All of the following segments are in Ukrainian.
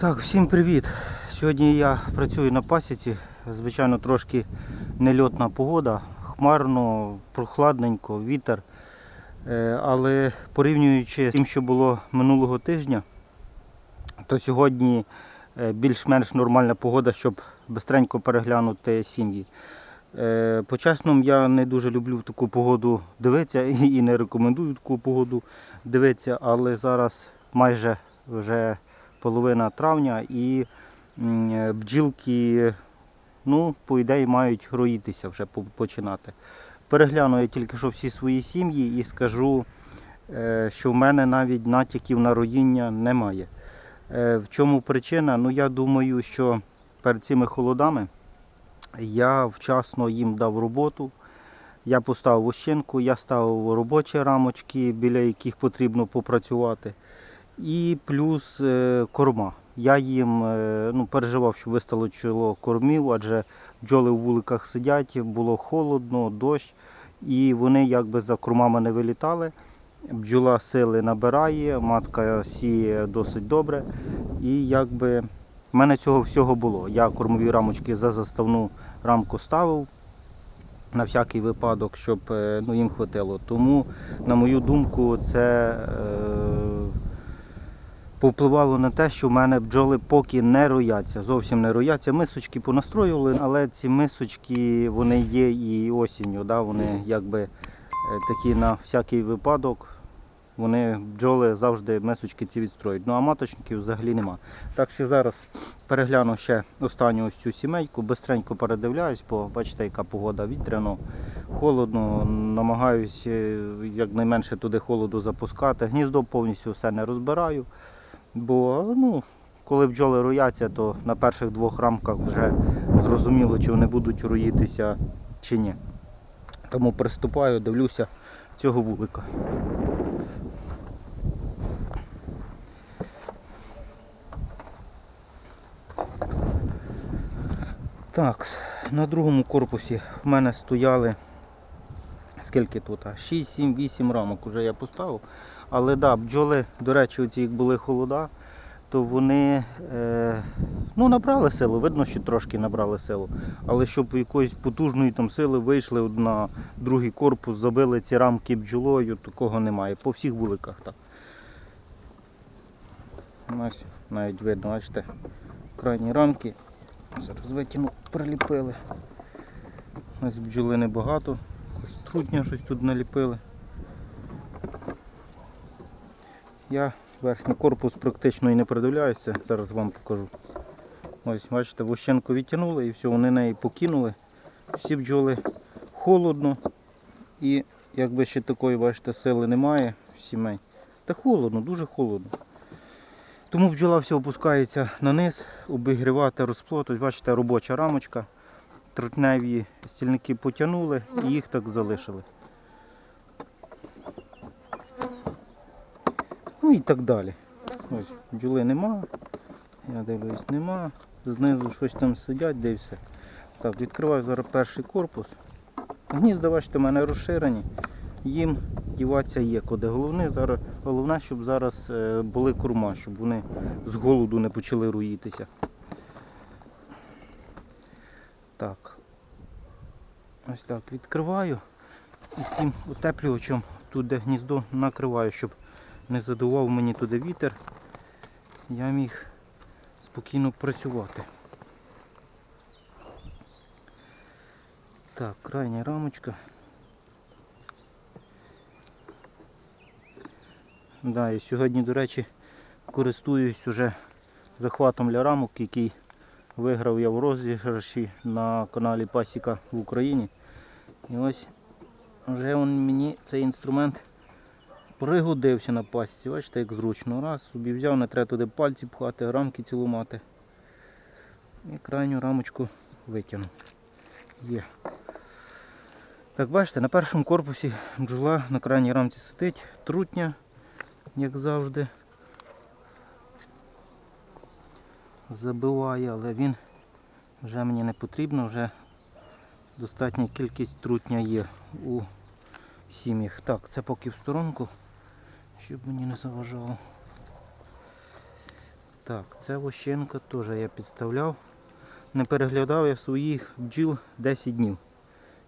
Так, всім привіт. Сьогодні я працюю на пасіці. Звичайно, трошки нельотна погода, хмарно, прохладненько, вітер. Е, Але порівнюючи з тим, що було минулого тижня, то сьогодні е, більш-менш нормальна погода, щоб бистренько переглянути сім'ї. Е, По-чесному, я не дуже люблю таку погоду дивитися і не рекомендую таку погоду дивитися, але зараз майже вже половина травня і е, бджілки, ну, по ідеї, мають роїтися вже починати. Перегляну я тільки що всі свої сім'ї і скажу, е, що в мене навіть натяків на роїння немає. Е, В чому причина? Ну, я думаю, що перед цими холодами я вчасно їм дав роботу. Я поставив ощинку, я ставив робочі рамочки, біля яких потрібно попрацювати. І плюс е, корма. Я їм е, ну, переживав, що вистачило кормів, адже бджоли в вуликах сидять, було холодно, дощ, і вони якби за кормами не вилітали. Бджола сили набирає, матка сіє досить добре. І якби в мене цього всього було. Я кормові рамочки за заставну рамку ставив на всякий випадок, щоб е, ну, їм хватило. Тому, на мою думку, це е, повпливало на те, що в мене бджоли поки не рояться, зовсім не рояться. Мисочки понастроювали, але ці мисочки вони є і осінню. Да? Вони якби е, такі на всякий випадок. Вони бджоли завжди мисочки ці відстроюють. Ну а маточників взагалі нема. Так що зараз перегляну ще останню ось цю сімейку, бистренько передивляюсь, бо бачите, яка погода вітряно, холодно, намагаюсь е, якнайменше туди холоду запускати. Гніздо повністю все не розбираю, бо ну, коли бджоли рояться, то на перших двох рамках вже зрозуміло, чи вони будуть роїтися чи ні. Тому приступаю, дивлюся цього вулика. Так, на другому корпусі в мене стояли скільки тут? 6, 7, 8 рамок вже я поставив. Але да, бджоли, до речі, оці як були холода, то вони е, ну, набрали силу, видно, що трошки набрали силу. Але щоб якоїсь потужної там сили вийшли на другий корпус, забили ці рамки бджолою, такого немає. По всіх вуликах так. Ось навіть видно, бачите, крайні рамки. Зараз витягну, приліпили. Ось бджоли небагато. Трутня щось тут наліпили. Я верхній корпус практично і не придивляюся, зараз вам покажу. Ось, бачите, вощенку відтягнули і все, вони неї покинули. Всі бджоли холодно і якби ще такої, бачите, сили немає в сімей. Та холодно, дуже холодно. Тому бджола все опускається на низ, обігрівати розплод. Ось бачите, робоча рамочка. Трутневі стільники потягнули і їх так залишили. Ну і так далі. Ось бджоли нема. Я дивлюсь, нема. Знизу щось там сидять, де все. Так, відкриваю зараз перший корпус. Гнізда, бачите, в мене розширені. Їм діватися є куди. Головне, зараз, головне, щоб зараз е, були корма, щоб вони з голоду не почали руїтися. Так. Ось так відкриваю. І цим утеплювачем тут де гніздо накриваю, щоб не задував мені туди вітер. Я міг спокійно працювати. Так, крайня рамочка. Да, і сьогодні, до речі, користуюсь уже захватом для рамок, який виграв я в розіграші на каналі Пасіка в Україні. І ось вже він мені цей інструмент пригодився на пасіці. Бачите, як зручно. Раз, собі взяв, не треба туди пальці пхати, рамки цілумати. І крайню рамочку витягнув. Є. Так, бачите, на першому корпусі бджола на крайній рамці сидить, трутня як завжди. Забиває, але він вже мені не потрібно, вже достатня кількість трутня є у сім'ях. Так, це поки в сторонку, щоб мені не заважало. Так, це вощенка теж я підставляв. Не переглядав я своїх бджіл 10 днів.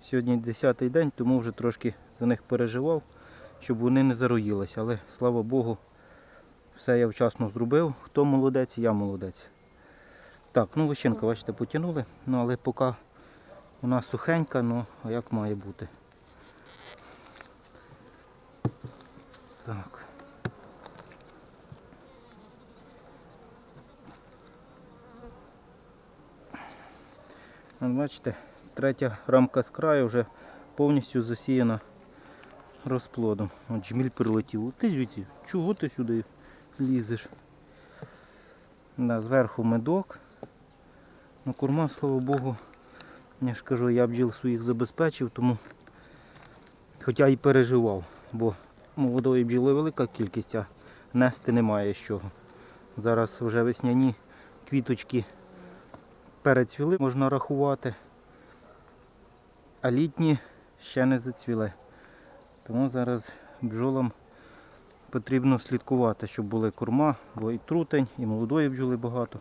Сьогодні 10-й день, тому вже трошки за них переживав, щоб вони не зароїлися. Але слава Богу, все я вчасно зробив. Хто молодець, я молодець. Так, ну вощенка, бачите, потягнули. Ну але поки вона сухенька, ну а як має бути. Так. Бачите, третя рамка з краю вже повністю засіяна розплодом. От жміль прилетів. Ти звідси, чого ти сюди лізеш? Да, зверху медок. Ну, корма, слава Богу, я ж кажу, я бджіл своїх забезпечив, тому хоча й переживав, бо молодої бджіли велика кількість, а нести немає з чого. Зараз вже весняні квіточки перецвіли, можна рахувати, а літні ще не зацвіли. Тому зараз бджолам потрібно слідкувати, щоб були корма, бо і трутень, і молодої бджоли багато.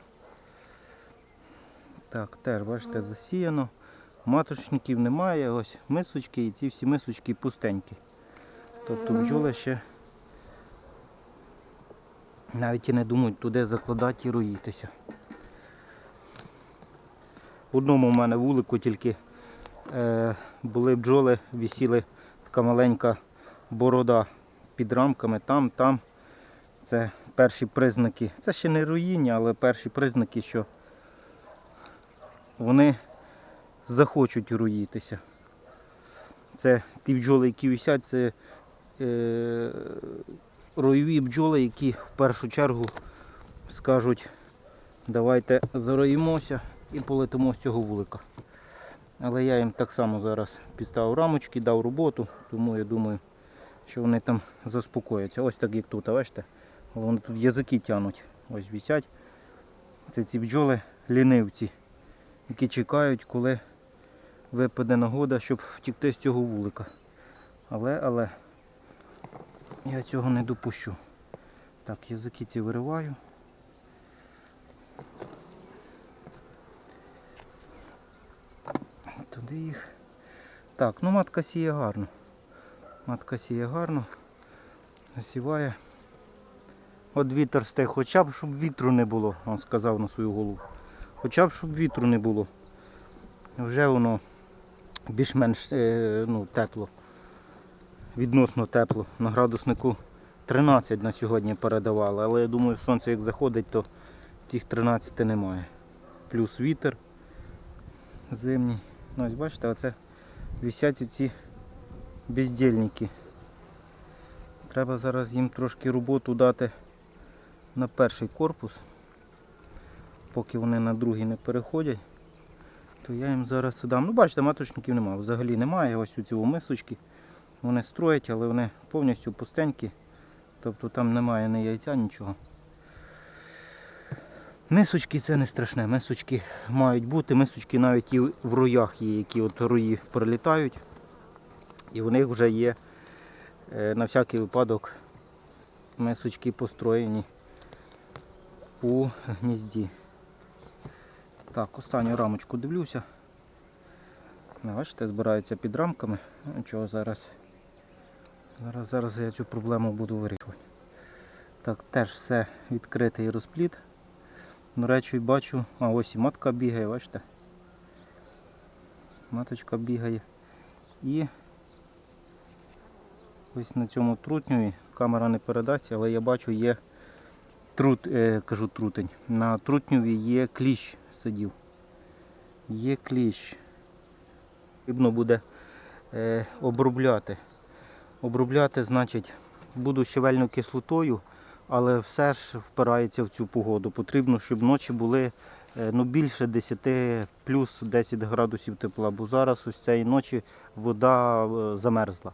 Так, теж, бачите, засіяно. Маточників немає, ось мисочки і ці всі мисочки пустенькі. Тобто бджоли ще навіть і не думають туди закладати і роїтися. В одному в мене вулику тільки е, були бджоли, висіли така маленька борода під рамками, там, там. Це перші признаки. Це ще не руїння, але перші признаки, що вони захочуть руїтися. Це ті бджоли, які висять, це е, роєві бджоли, які в першу чергу скажуть, давайте зароїмося і полетимо з цього вулика. Але я їм так само зараз підставив рамочки, дав роботу, тому я думаю, що вони там заспокояться. Ось так як тут, бачите? Вони тут язики тянуть. Ось висять. Це ці бджоли лінивці, які чекають, коли випаде нагода, щоб втікти з цього вулика. Але, але я цього не допущу. Так, язики ці вириваю. Туди їх. Так, ну матка сіє гарно. Матка сіє гарно. Насіває. От вітер стих, хоча б щоб вітру не було, він сказав на свою голову. Хоча б щоб вітру не було. Вже воно більш-менш е, ну, тепло. Відносно тепло. На градуснику 13 на сьогодні передавали, але я думаю, сонце як заходить, то цих 13 немає. Плюс вітер зимній. Ну, ось бачите, оце висять ці бездільники. Треба зараз їм трошки роботу дати на перший корпус. Поки вони на другий не переходять, то я їм зараз дам. Ну бачите, маточників немає, взагалі немає. Ось у цього мисочки. Вони строять, але вони повністю пустенькі. Тобто там немає ні яйця, нічого. Мисочки це не страшне, мисочки мають бути, мисочки навіть і в роях є, які от рої прилітають. І в них вже є е, на всякий випадок мисочки построєні у гнізді. Так, останню рамочку дивлюся. Ну, Бачите, збираються під рамками. Нічого, зараз, зараз, зараз я цю проблему буду вирішувати. Так, теж все відкритий розпліт. До речі, бачу, а ось і матка бігає, бачите? Маточка бігає. І ось на цьому трутню камера не передасться, але я бачу є трут, е, кажу трутень. На трутньові є кліщ сидів. Є кліщ. Потрібно буде е, обробляти. Обробляти, значить, буду щавельною кислотою, але все ж впирається в цю погоду. Потрібно, щоб ночі були е, ну, більше 10 плюс 10 градусів тепла, бо зараз ось цієї ночі вода е, замерзла.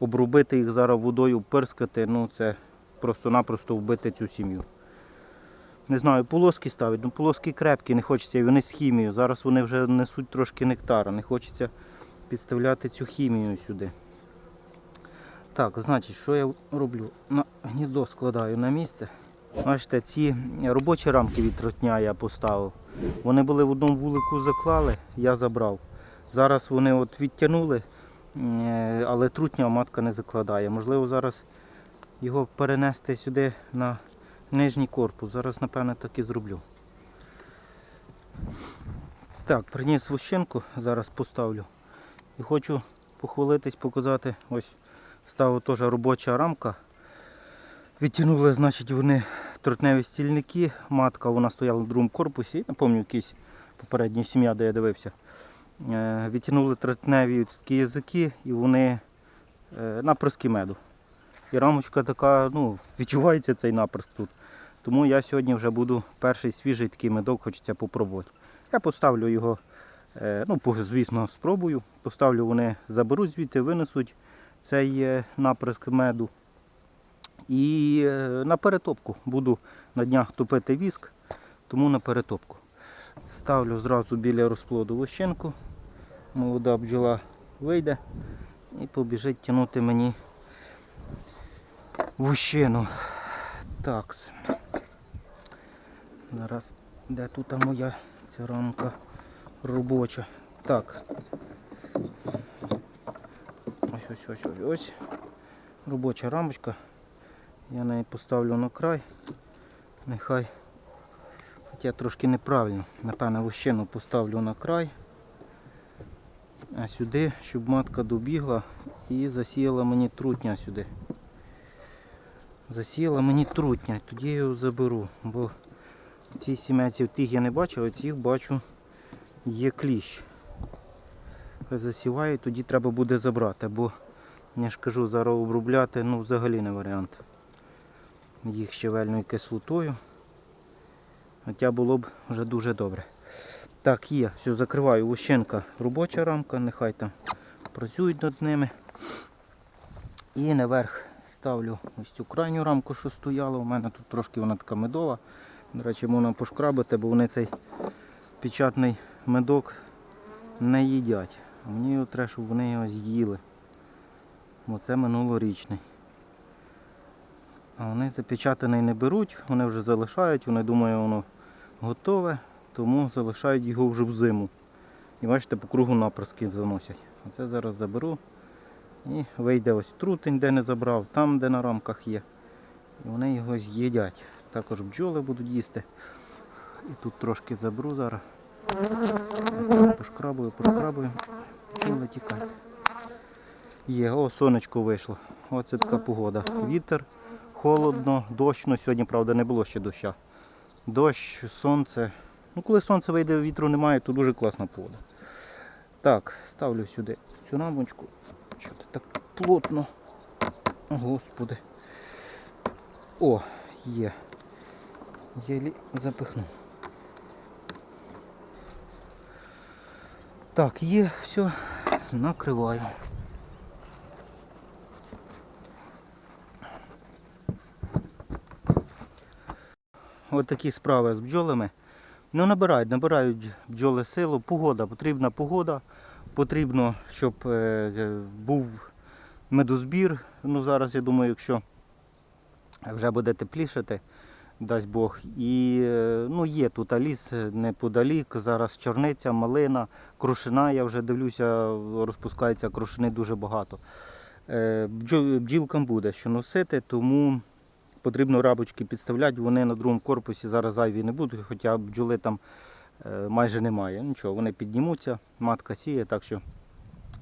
Обробити їх зараз водою, пирскати, ну це просто-напросто вбити цю сім'ю. Не знаю, полоски ставить, ну полоски крепкі, не хочеться, і вони з хімією. Зараз вони вже несуть трошки нектара, не хочеться підставляти цю хімію сюди. Так, значить, що я роблю? На гніздо складаю на місце. Бачите, ці робочі рамки від тротня я поставив. Вони були в одному вулику заклали, я забрав. Зараз вони от відтягнули, е, але трутня матка не закладає. Можливо, зараз його перенести сюди на нижній корпус. Зараз, напевно, так і зроблю. Так, приніс вощинку, зараз поставлю. І хочу похвалитись, показати. Ось стала теж робоча рамка. Відтягнули, значить, вони трутневі стільники. Матка вона стояла в другому корпусі. Я не пам'ятаю, попередня сім'я, де я дивився. Е, Відтягнули трутневі такі язики і вони е, наприски меду. І рамочка така, ну, відчувається цей наприск тут. Тому я сьогодні вже буду перший свіжий такий медок, хочеться попробувати. Я поставлю його, е, ну, звісно, спробую. Поставлю, вони заберуть звідти, винесуть цей е, наприск меду. І е, на перетопку буду на днях топити віск, тому на перетопку. Ставлю зразу біля розплоду лощинку. Молода бджола вийде і побіжить тягнути мені вущину. Так. Зараз де тут моя ця рамка робоча. Так. Ось ось ось ось. Робоча рамочка. Я неї поставлю на край. Нехай. Хоча трошки неправильно. Напевно, вощину поставлю на край. А сюди, щоб матка добігла і засіяла мені трутня сюди. Засіяла мені трутня, тоді я його заберу, бо ці сімейці тих я не бачив, а цих бачу є кліщ. Хай засіває, тоді треба буде забрати, бо я ж кажу, зараз обробляти ну, взагалі не варіант. Їх щавельною кислотою. Хоча було б вже дуже добре. Так, є, все, закриваю лущенка, робоча рамка, нехай там працюють над ними. І наверх ставлю ось цю крайню рамку, що стояла. У мене тут трошки вона така медова. До речі, можна пошкрабити, бо вони цей печатний медок не їдять. А мені його треба, щоб вони його з'їли. Бо це минулорічний. А вони запечатаний не беруть, вони вже залишають, вони думають, воно готове, тому залишають його вже в зиму. І бачите, по кругу напрыски заносять. Оце зараз заберу. І вийде ось трутень, де не забрав, там, де на рамках є. І вони його з'їдять. Також бджоли будуть їсти. І тут трошки заберу зараз. Пошкрабую, пошкрабую. Бджоли тікають. Є, о, сонечко вийшло. Оце така погода. Вітер, холодно, дощно. Сьогодні, правда, не було ще доща. Дощ, сонце. Ну, коли сонце вийде, вітру немає, то дуже класна погода. Так, ставлю сюди цю рамочку. Що це так плотно? О, Господи. О, є. Єлі запихнув. Так, є, все, накриваю. Ось такі справи з бджолами. Ну, набирають, набирають бджоли силу. Погода, потрібна погода. Потрібно, щоб е, е, був медозбір. Ну, зараз, я думаю, якщо вже буде теплішати, дасть Бог. І е, ну, є тут ліс неподалік. Зараз чорниця, малина, крушина, я вже дивлюся, розпускається крушини дуже багато. Бджілкам буде що носити, тому потрібно рабочки підставляти, вони на другому корпусі зараз зайві не будуть, хоча бджоли там е, майже немає. Нічого, вони піднімуться, матка сіє, так що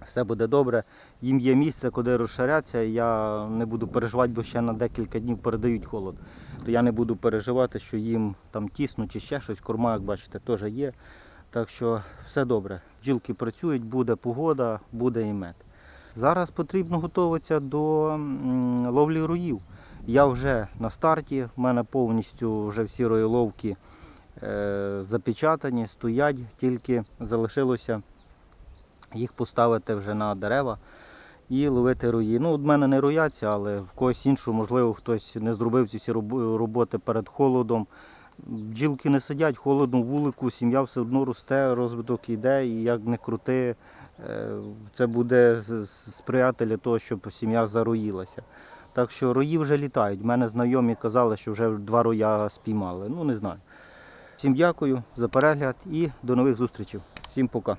все буде добре. Їм є місце, куди розширятися. Я не буду переживати, бо ще на декілька днів передають холод. То я не буду переживати, що їм там тісно чи ще щось. Корма, як бачите, теж є. Так що все добре. Бджілки працюють, буде погода, буде і мед. Зараз потрібно готуватися до ловлі руїв. Я вже на старті, в мене повністю вже всі роїловки е, запечатані, стоять, тільки залишилося їх поставити вже на дерева і ловити руї. Ну, от мене не рояться, але в когось іншого, можливо, хтось не зробив ці всі роботи перед холодом. Бджілки не сидять, холодно вулику, сім'я все одно росте, розвиток йде, і як не крути, е, це буде сприяти для того, щоб сім'я зароїлася. Так що рої вже літають. У мене знайомі казали, що вже два роя спіймали. Ну не знаю. Всім дякую за перегляд і до нових зустрічей. Всім пока.